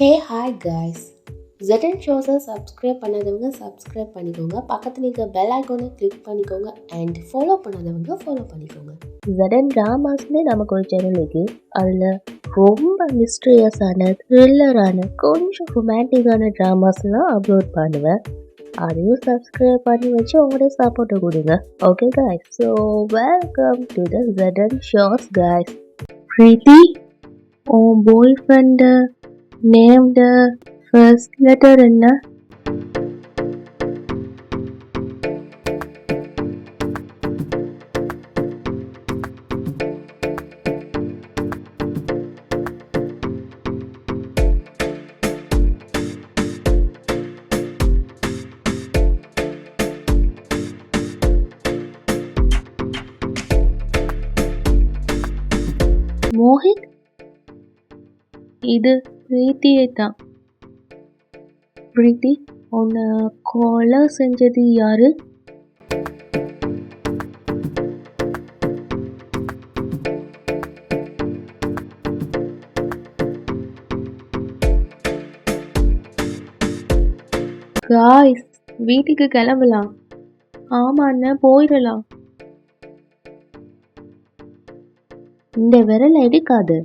ஹே hi guys ஜெட்டன் ஷோஸை subscribe பண்ணாதவங்க subscribe பண்ணிக்கோங்க. பக்கத்தில் இருக்க பெல் ஐக்கோனை கிளிக் பண்ணிக்கோங்க அண்ட் ஃபாலோ பண்ணாதவங்க ஃபாலோ பண்ணிக்கோங்க. ஜெடன் ட்ராமாஸ்னு நமக்கு ஒரு சேனல் இருக்கு. அதில் ரொம்ப மிஸ்ட்ரியஸான த்ரில்லரான கொஞ்சம் ரொமான்டிக்கான ட்ராமாஸ்லாம் அப்லோட் பண்ணுவேன். அதையும் சப்ஸ்கிரைப் பண்ணி வச்சு உங்களுடைய சப்போர்ட்டை கொடுங்க. Okay guys so welcome to the Jaden shows guys Preethi உன் boy friend Name the first letter Anna. Mohit? Either. பிரீத்தியை தான் பிரீத்தி உன்னை கொலை செஞ்சது யாரு? காய்ஸ் வீட்டுக்கு கிளம்பலாம். ஆமாண்ண போயிடலாம். இந்த விரல் எடுக்காது.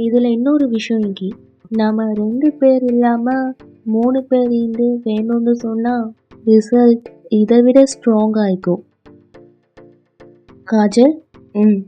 இதுல இன்னொரு விஷயம் இங்கி நாம ரெண்டு பேர் இல்லாம மூணு பேர் இருந்து வேணும்னு சொன்னா ரிசல்ட் இதை விட ஸ்ட்ராங் ஆயிக்கும் காஜல்? ம்.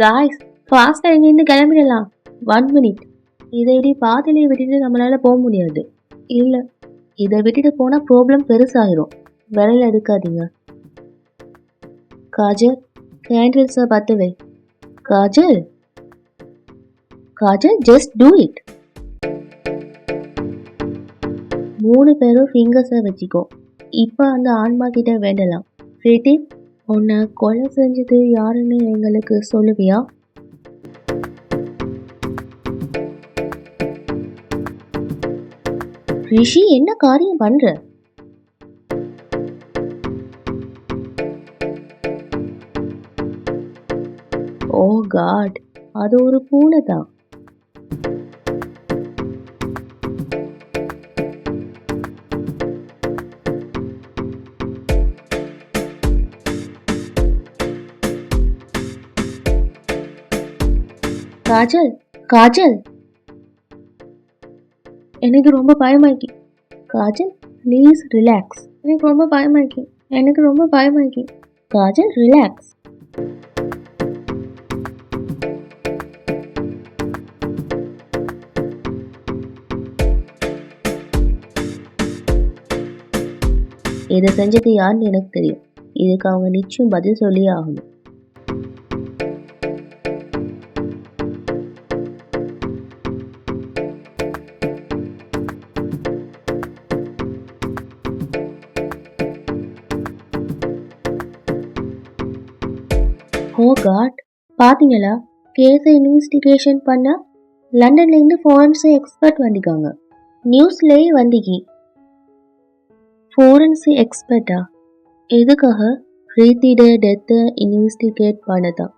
காய்ஸ் ஃபாஸ்ட்டாக இங்கேருந்து கிளம்பிடலாம்? ஒன் மினிட் இதை இப்படி பாதையிலே விட்டுட்டு நம்மளால் போக முடியாது. இல்லை இதை விட்டுட்டு போனால் ப்ராப்ளம் பெருசாயிரும். விரல் எடுக்காதீங்க. காஜல் கேண்டில்ஸை பார்த்து வை. Kajal? Kajal just do it மூணு பேரும் ஃபிங்கர்ஸை வச்சுக்கோ. இப்போ அந்த ஆன்மா கிட்ட வேண்டலாம். பிரீத்தி உன்னை கொலை செஞ்சது யாருன்னு எங்களுக்கு சொல்லுவியா? ரிஷி என்ன காரியம் பண்ற? ஓ காட் அது ஒரு பூனை தான் காஜல் காஜல். எனக்கு ரொம்ப பயமாக்கி காஜல் ப்ளீஸ் ரிலாக்ஸ் எனக்கு ரொம்ப பயமாக்கி எனக்கு ரொம்ப பயமாக்கி காஜல் ரிலாக்ஸ் இதை செஞ்சது யாருன்னு எனக்கு தெரியும். இதுக்கு அவங்க நிச்சயம் பதில் சொல்லியே ஆகணும். Oh ஓ காட் பாத்தீங்களா? கேஸை இன்வெஸ்டிகேஷன் பண்ண லண்டன்லேருந்து ஃபாரன்சிக் எக்ஸ்பர்ட் வந்திருக்காங்க. நியூஸ்லேயே வந்திக்கி. ஃபாரன்சிக் எக்ஸ்பர்ட்டா எதுக்காக? பிரீத்திட டெத்தை இன்வெஸ்டிகேட் பண்ணதான்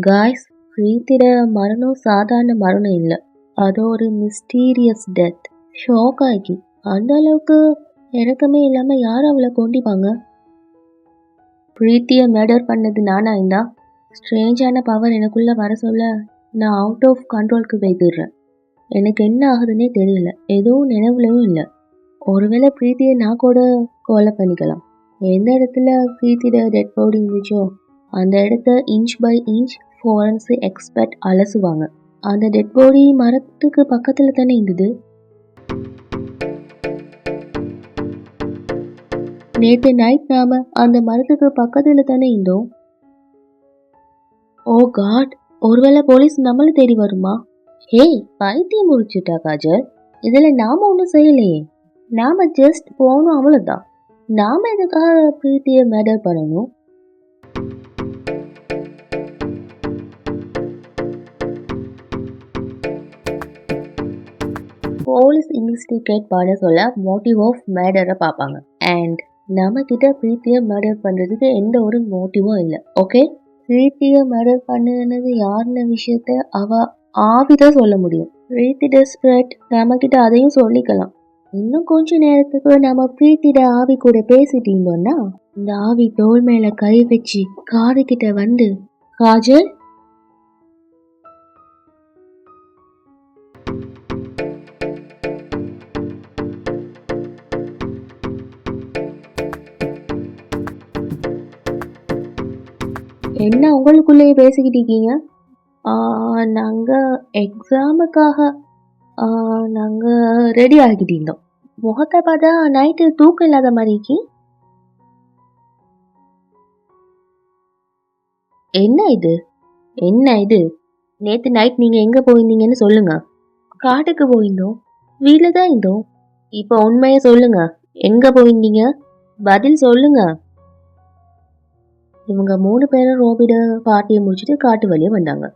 காய்ஸ் பிரீத்திட மரணம் சாதாரண மரணம் இல்லை. அது ஒரு மிஸ்டீரியஸ் டெத் ஷாக் ஆகி. அந்த அளவுக்கு இறக்கமே இல்லாமல் யார் அவளை கொண்டிப்பாங்க பிரீத்தியை மேடர் பண்ணது நானா இருந்தா ஸ்ட்ரேஞ்சான பவர் எனக்குள்ளே வர சொல்ல நான் அவுட் ஆஃப் கண்ட்ரோலுக்கு போய்த்துடுறேன் எனக்கு என்ன ஆகுதுன்னே தெரியல. எதுவும் நினைவுலையும் இல்லை. ஒருவேளை பிரீத்தியை நான் கூட கொலை பண்ணிக்கலாம். எந்த இடத்துல பிரீத்தியோட டெட் பாடி இருந்துச்சோ அந்த இடத்த inch by inch forensic expert அலசுவாங்க. அந்த டெட் பாடி மரத்துக்கு பக்கத்தில் தானே இருந்தது? நேற்று நைட் நாம அந்த மரத்துக்கு பக்கத்தில் தானே இருந்தோம். Oh ஓ காட் ஒருவேளை போலீஸ் நம்மளை தேடி வருமா? ஹேய் பைத்தியம் முடிச்சுட்டா காஜல். இதில் நாம் ஒன்றும் செய்யலையே. நாம் ஜஸ்ட் போகணும் அவ்வளோதான் நாம் எதுக்காக பிரீத்தியை மேடர் பண்ணணும்? போலீஸ் இன்வெஸ்டிகேட் பண்ண சொல்ல மோட்டிவ் ஆஃப் மேடரை பார்ப்பாங்க அண்ட் நம்ம கிட்ட பிரீத்தியை மேடர் பண்ணுறதுக்கு எந்த ஒரு மோட்டிவும் இல்லை. ஓகே பிரீத்தியை மேடர் பண்ணுனது யாருன விஷயத்த அவ ஆவிதான் சொல்ல முடியும். பிரீத்தி டெஸ்பரேட் நம்ம கிட்ட அதையும் சொல்லிக்கலாம். இன்னும் கொஞ்ச நேரத்துக்கு நம்ம பிரீத்திட ஆவி கூட பேசிட்டு இருந்தோம்னா இந்த ஆவி தோல் மேல கை வச்சு காது கிட்ட வந்து காஜல் என்ன உங்களுக்குள்ளேயே பேசிக்கிட்டு இருக்கீங்க? நாங்கள் எக்ஸாமுக்காக நாங்கள் ரெடி ஆகிட்டு இருந்தோம். முகத்தை பார்த்தா நைட்டு தூக்கம் இல்லாத மாதிரிக்கு என்ன இது? என்ன இது? நேற்று நைட் நீங்கள் எங்கே போயிருந்தீங்கன்னு சொல்லுங்க. காட்டுக்கு போயிருந்தோம். வீட்டில் தான் இருந்தோம். இப்போ உண்மையை சொல்லுங்க. எங்கே போயிருந்தீங்க? பதில் சொல்லுங்கள் இவங்க மூணு பேரும் ரோபிட பார்ட்டியை முடிச்சுட்டு காட்டு வழியே வந்தாங்க.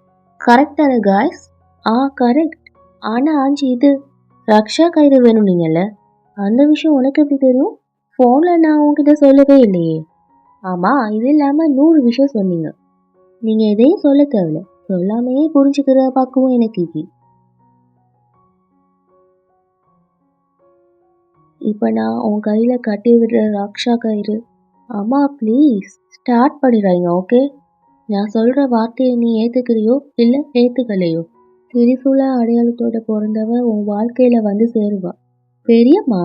கரெக்டான காய்ஸ் ஆ கரெக்ட் ஆனால் ஆஞ்சி இது ரக்ஷா கயிறு வேணும் நீங்கள்ல அந்த விஷயம் உனக்கு எப்படி தெரியும்? ஃபோனில் நான் உங்ககிட்ட சொல்லவே இல்லையே. ஆமாம் இது இல்லாமல் நூறு விஷயம் சொன்னீங்க. நீங்கள் எதையும் சொல்ல தேவையில்ல. சொல்லாமையே புரிஞ்சுக்கிற பக்குவம் எனக்கு இது இப்போ நான் உன் கையில் கட்டி விடுற ரக்ஷா கயிறு அம்மா ப்ளீஸ் ஸ்டார்ட் பண்ணிடுறாங்க ஓகே நான் சொல்கிற வார்த்தையை நீ ஏற்றுக்கிறியோ இல்லை ஏற்றுக்கலையோ திரிசூல அடையாளத்தோட பிறந்தவ உன் வாழ்க்கையில் வந்து சேருவா. பெரியம்மா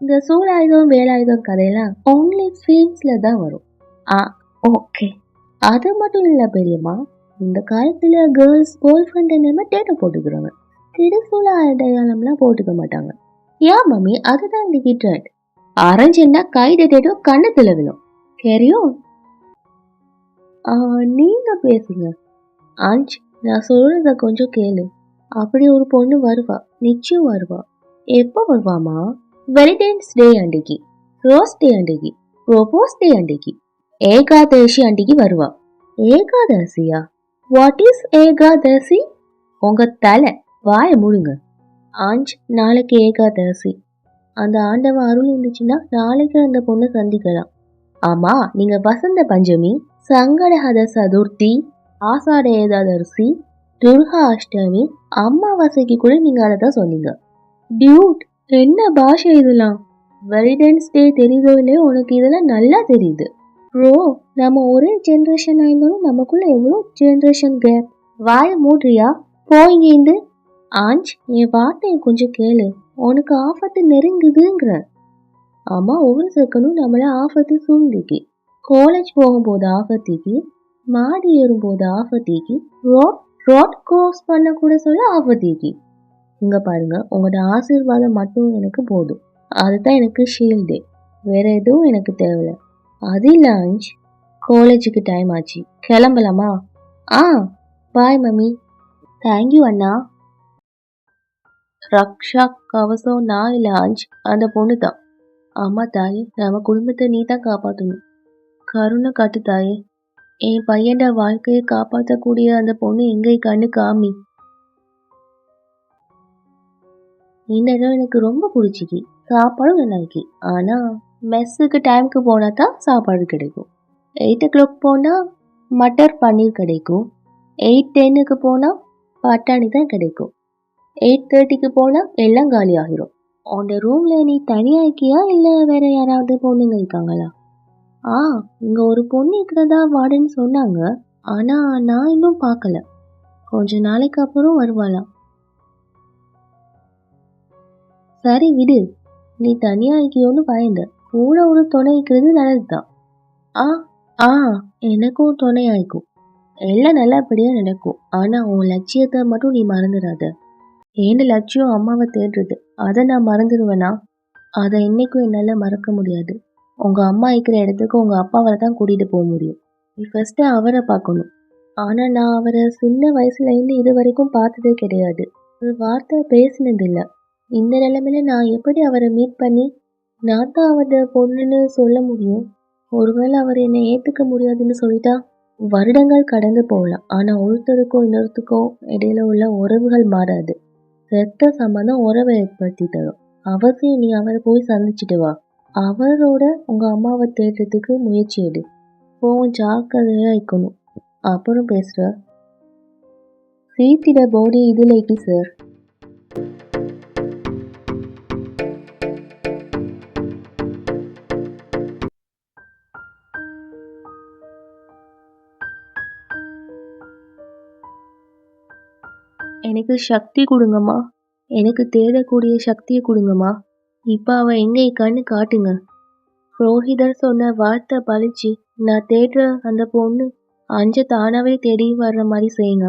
இந்த சூழாயுதம் வேலாயுதம் கதையெல்லாம் ஒன்லி ஃபிலிம்ஸில் தான் வரும். ஆ ஓகே அது மட்டும் இல்லை பெரியம்மா இந்த காலத்தில் கேர்ள்ஸ் கேர்ள் ஃப்ரெண்ட் என்னமே டேட்டை போட்டுக்கிறாங்க திரிசூல அடையாளம்லாம் போட்டுக்க மாட்டாங்க. ஏன் மம்மி அதுதான் இன்னைக்கு ட்ரெண்ட் அரைஞ்சுன்னா கை டேட்டோ கண்ணத்தில் விழும். தெரியும் நீங்கள் பேசுங்க. ஆஞ்ச் நான் சொல்கிறத கொஞ்சம் கேளு. அப்படி ஒரு பொண்ணு வருவா. நிச்சயம் வருவா. எப்போ வருவாமா வெலிடேன்ஸ் டே அன்றைக்கு ரோஸ் டே அன்றைக்கு ப்ரோபோஸ் டே அன்றைக்கு ஏகாதசி அன்றைக்கு வருவா. ஏகாதசியா? What is Ekadashi? உங்க தலை வாயை முழுங்க ஆஞ்ச் நாளைக்கு ஏகாதசி. அந்த ஆண்டவன் அருள் இருந்துச்சுன்னா நாளைக்கு அந்த பொண்ணை சந்திக்கலாம். ஆமா நீங்க வசந்த பஞ்சமி. சங்கடஹத சதுர்த்தி ஆசாட ஏகாதசி துர்கா அஷ்டமி அமாவாசைக்கு கூட நீங்கள் அதை தான் சொன்னீங்க. டியூட் என்ன பாஷை இதெல்லாம்? வெலிடன்ஸ் டே தெரியுதோ இல்லையோ? உனக்கு இதெல்லாம் நல்லா தெரியுது. ப்ரோ நம்ம ஒரே ஜென்ரேஷன் ஆயிருந்தாலும் நமக்குள்ள எவ்வளோ ஜென்ரேஷன் கேப் வாய மூடுறியா? போயிங்க இருந்து ஆஞ்ச் என் வார்த்தையை கொஞ்சம் கேளு. உனக்கு ஆபத்து நெருங்குதுங்கிற. ஆமாம் ஒவ்வொரு செகண்டும் நம்மள ஆபத்து சூழ்ந்துக்கு காலேஜ் போகும்போது ஆபத்திக்கு மாடி ஏறும்போது ஆபத்திக்கு ரோட் ரோட் க்ராஸ் பண்ண கூட சொல்ல ஆபத்திக்கு இங்க பாருங்க உங்களோட ஆசீர்வாதம் மட்டும் எனக்கு போதும். அதுதான் எனக்கு ஷீல்டு வேற எதுவும் எனக்கு தேவையில்ல. அது இல்லை அஞ்ச் காலேஜுக்கு டைம் ஆச்சு. கிளம்பலாமா? ஆ பாய் மம்மி. தேங்க்யூ அண்ணா. ரக்ஷா கவசம் நான் இல்லை அஞ்ச் அந்த பொண்ணு தான் அம்மா தாயே நம்ம குடும்பத்தை நீ தான் காப்பாற்றணும் கருணை காட்டு தாயே என் பையன்ட வாழ்க்கையை காப்பாற்றக்கூடிய அந்த பொண்ணு எங்கே கண்ணு காமி. இந்த இடம் எனக்கு ரொம்ப பிடிச்சிக்கி சாப்பாடும் நல்லா இருக்கு. ஆனால் மெஸ்ஸுக்கு டைமுக்கு போனால் தான் சாப்பாடு கிடைக்கும். எயிட் ஓ கிளாக் போனால் மட்டர் பன்னீர் கிடைக்கும். எயிட் டென்னுக்கு போனால் பட்டாணி தான் கிடைக்கும். எயிட் தேர்ட்டிக்கு போனால் எல்லாம் காலி ஆகிரும் உன்னோட ரூமில் நீ தனியாக இருக்கியா? இல்லை வேற யாராவது பொண்ணுங்க இருக்காங்களா? ஆ இங்கே ஒரு பொண்ணு இருக்கிறதா வார்டன் சொன்னாங்க. ஆனால் நான் இன்னும் பார்க்கல. கொஞ்ச நாளைக்கு அப்புறம் வருவாளாம். சரி விடு. நீ தனியாக இருக்கியோன்னு பயந்த. கூட ஒரு துணை இருக்கிறது நல்லதுதான். ஆ ஆ எனக்கும் துணை ஆயிக்கும். எல்லாம் நல்லபடியாக நடக்கும். ஆனால் உன் லட்சியத்தை மட்டும் நீ மறந்துடாத ஏன் லட்சியம் அம்மாவை தேடுறது. அதை நான் மறந்துடுவேனா அதை என்னைக்கும் என்னால் மறக்க முடியாது. உங்கள் அம்மா இருக்கிற இடத்துக்கு உங்கள் அப்பாவை தான் கூட்டிகிட்டு போக முடியும். நீ ஃபஸ்ட்டு அவரை பார்க்கணும். ஆனால் நான் அவரை சின்ன வயசுலேருந்து இது வரைக்கும் பார்த்ததே கிடையாது. ஒரு வார்த்தை பேசினதில்லை இந்த நிலைமையில நான் எப்படி அவரை மீட் பண்ணி நான் தான் அவரோட பொண்ணுன்னு சொல்ல முடியும்? ஒருவேளை அவர் என்னை ஏற்றுக்க முடியாதுன்னு சொல்லிட்டா வருடங்கள் கடந்து போகலாம். ஆனால் ஒருத்தருக்கும் இன்னொருத்தருக்கும் இடையில உள்ள உறவுகள் மாறாது. ரத்த சம்பந்தம் உறவை ஏற்படுத்தி தரும். அவசியம் நீ அவரை போய் சந்திச்சுட்டு வா. அவரோட உங்கள் அம்மாவை தேடுறதுக்கு முயற்சி எடு. போவும் ஜாக்கிரதையாக இருக்கணும். அப்புறம் பேசுகிற சீத்திட போடி இதுலைக்கு சார் எனக்கு சக்தி கொடுங்கம்மா. எனக்கு தேடக்கூடிய சக்தியை கொடுங்கம்மா. இப்போ அவ எங்கே இருக்கான்னு காட்டுங்க. புரோஹிதர் சொன்ன வார்த்தை பழிச்சு நான் தேடுற அந்த பொண்ணு அஞ்ச தானாவே தேடி வர்ற மாதிரி செய்யுங்க.